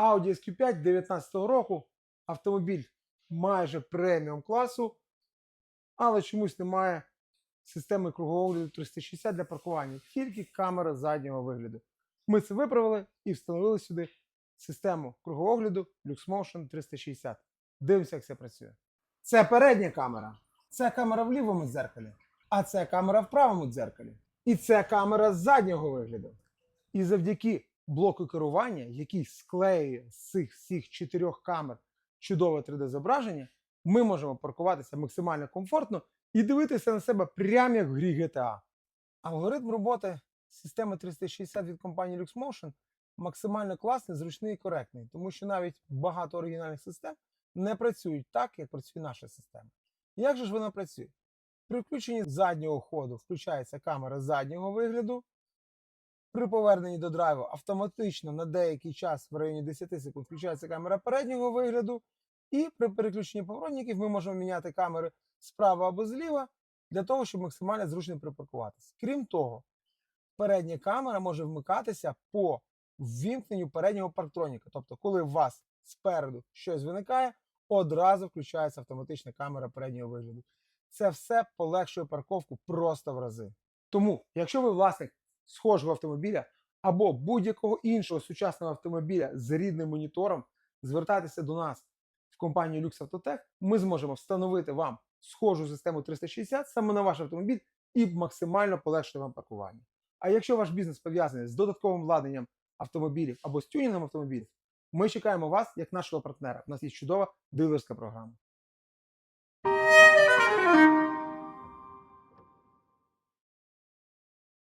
Audi SQ5 19 року. Автомобіль майже преміум класу, але чомусь немає системи кругового огляду 360 для паркування, тільки камера заднього вигляду. Ми це виправили і встановили сюди систему кругового огляду LuxMotion 360. Дивимося, як це працює. Це передня камера. Це камера в лівому дзеркалі, а це камера в правому дзеркалі. І це камера заднього вигляду. І завдяки блоку керування, який склеює з цих всіх чотирьох камер чудове 3D-зображення, ми можемо паркуватися максимально комфортно і дивитися на себе прямо як в грі GTA. Алгоритм роботи системи 360 від компанії LuxMotion максимально класний, зручний і коректний, тому що навіть багато оригінальних систем не працюють так, як працює наша система. Як же ж вона працює? При включенні заднього ходу включається камера заднього вигляду. При поверненні до драйву автоматично на деякий час в районі 10 секунд включається камера переднього вигляду. І при переключенні поворотників ми можемо міняти камери справа або зліва для того, щоб максимально зручно припаркуватися. Крім того, передня камера може вмикатися по ввімкненню переднього парктроніка. Тобто, коли у вас спереду щось виникає, одразу включається автоматична камера переднього вигляду. Це все полегшує парковку просто в рази. Тому, якщо ви власник схожого автомобіля або будь-якого іншого сучасного автомобіля з рідним монітором, звертайтеся до нас в компанію Lux Autotech. Ми зможемо встановити вам схожу систему 360 саме на ваш автомобіль і максимально полегшити вам паркування. А якщо ваш бізнес пов'язаний з додатковим владнанням автомобілів або з тюнінгом автомобілів, ми чекаємо вас як нашого партнера. У нас є чудова дилерська програма.